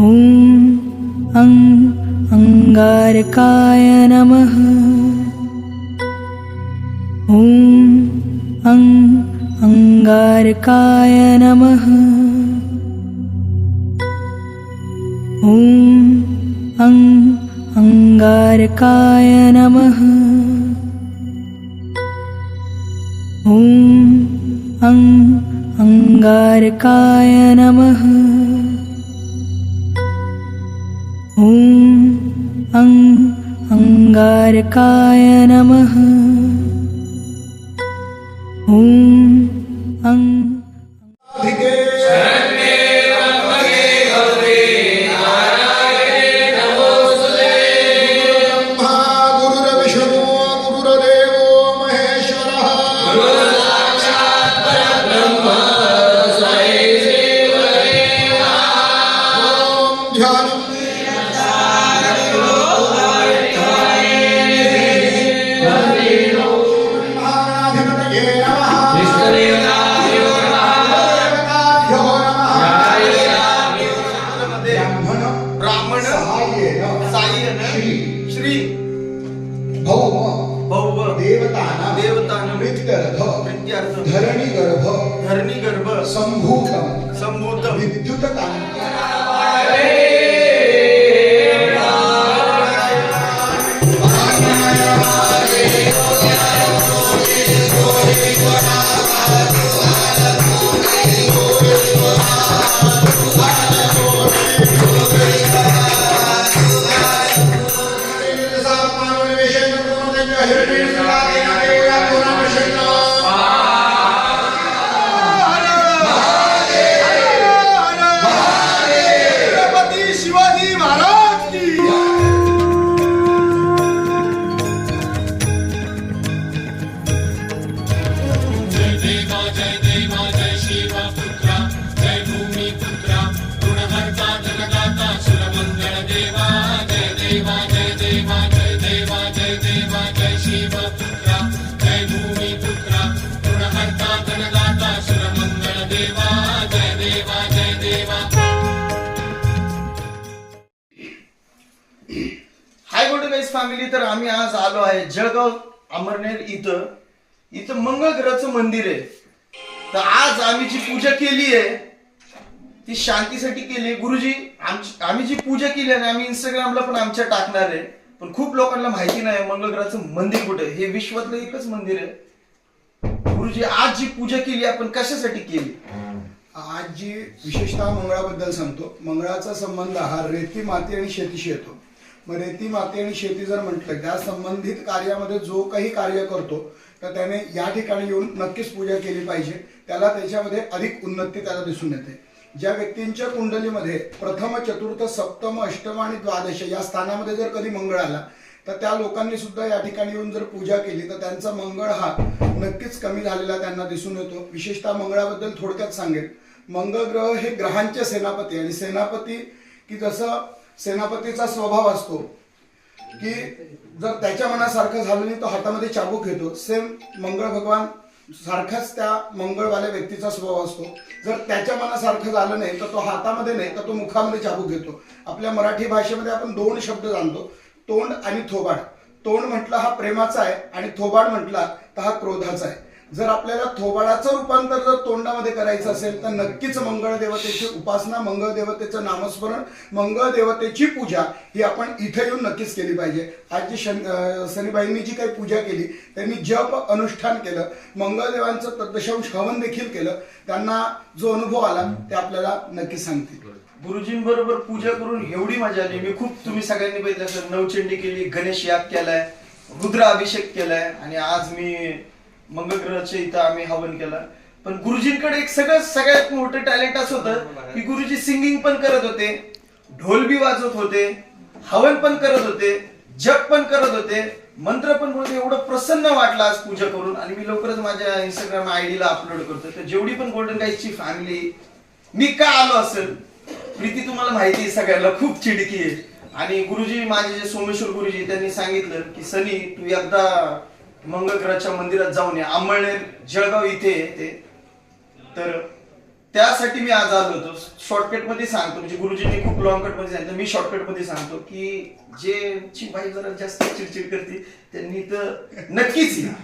अं अङ्गारकाय नमः। ॐ अं अङ्गारकाय नमः। ॐ अं अङ्गारकाय नमः। ॐ अं अङ्गारकाय नमः ॐ अं अङ्गारकाय नमः। ॐ धरणी गर्भ धरणी गर्भ संभूतम संभूत विद्युत कांती देवा जय देवा जय देवा जय देवा जय जय देवा जय देवा जय देवा हाय गोल्डन गाईज फॅमिली तर आम्ही आज आलो आहे जळगाव अमरनेर इथं. इथं मंगळ ग्रहाचं मंदिर आहे. तर आज आम्ही जी पूजा केली आहे ती शांतीसाठी केली. गुरुजी आमची आम्ही जी पूजा केली आहे ना आम्ही इंस्टाग्रामला पण आमच्या टाकणार आहे. पण खूप लोकांना माहिती नाही मंगळ ग्रहाचं मंदिर कुठे हे विश्वातलं एकच मंदिर आहे. गुरुजी आज जी पूजा केली आपण कशासाठी केली? आज जी विशेषतः मंगळाबद्दल सांगतो. मंगळाचा संबंध हा रेती माती आणि शेतीशी येतो. मग रेती माती आणि शेती जर म्हटलं त्या संबंधित कार्यामध्ये जो काही कार्य करतो तर त्याने या ठिकाणी येऊन नक्कीच पूजा केली पाहिजे. त्याला त्याच्यामध्ये अधिक उन्नती त्याला दिसून येते. ज्या व्यक्तींच्या कुंडलीमध्ये प्रथम चतुर्थ सप्तम अष्टम आणि द्वादश या स्थानामध्ये जर कधी मंगळ आला तर त्या लोकांनी सुद्धा या ठिकाणी येऊन जर पूजा केली तर त्यांचा मंगळ हा नक्कीच कमी झालेला त्यांना दिसून येतो. विशेषतः मंगळाबद्दल थोडक्यात सांगेल मंगळ ग्रह हे ग्रहांचे सेनापती आणि सेनापती की जसं सेनापतीचा स्वभाव असतो की जर त्याच्या मनासारखं झालं नाही तो हातामध्ये चाबूक घेतो. सेम मंगळ भगवान सारखाच त्या मंगळवाल्या व्यक्तीचा स्वभाव असतो. जर त्याच्या मनासारखं झालं नाही तर तो हातामध्ये नाही तर तो मुखामध्ये चाबूक घेतो. आपल्या मराठी भाषेमध्ये आपण दोन शब्द जाणतो तोंड आणि थोबाड. तोंड म्हटलं हा प्रेमाचा आहे आणि थोबाड म्हटला तर हा क्रोधाचा आहे. जर आपल्याला थोबाडाचं रूपांतर जर तोंडामध्ये करायचं असेल तर नक्कीच मंगळ देवतेची उपासना मंगळ देवतेचं नामस्मरण मंगळ देवतेची पूजा ही आपण इथे येऊन नक्कीच केली पाहिजे. आज जी शन सनीबाईंनी जी काही पूजा केली त्यांनी जप अनुष्ठान केलं मंगळदेवांचं तद्दशांश हवन देखील केलं त्यांना जो अनुभव आला ते आपल्याला नक्की सांगतील. गुरुजींबरोबर पूजा करून एवढी मजा आली. मी खूप तुम्ही सगळ्यांनी बघितलं नवचंडी केली गणेश याग केलाय रुद्र अभिषेक केलाय आणि आज मी मंगळग्रहाचे इथं आम्ही हवन केलं. पण गुरुजींकडे एक सगळं सगळ्यात मोठं टॅलेंट असं होतं की गुरुजी सिंगिंग पण करत होते ढोल बी वाजवत होते हवन पण करत होते जप पण करत होते. मंत्र पण बोलते एवढं प्रसन्न वाटलं आज पूजा करून. आणि मी लवकरच माझ्या इंस्टाग्राम आयडीला अपलोड करतो तर जेवढी पण गोल्डन गाईजची फॅमिली मी का आलो असेल? प्रीती तुम्हाला माहिती आहे सगळ्यांना खूप चिडकी आहे. आणि गुरुजी माझे जे सोमेश्वर गुरुजी त्यांनी सांगितलं की सनी तू एकदा मंगळकराच्या मंदिरात जाऊन या. अंमळनेर जळगाव इथे ते तर त्यासाठी मी आज आलो होतो. शॉर्टकटमध्ये सांगतो. म्हणजे गुरुजींनी खूप लॉंग कटमध्ये सांगितलं. मी शॉर्टकटमध्ये सांगतो की जे ची बाई जरा जास्त चिडचिड करते त्यांनी तर नक्कीच या.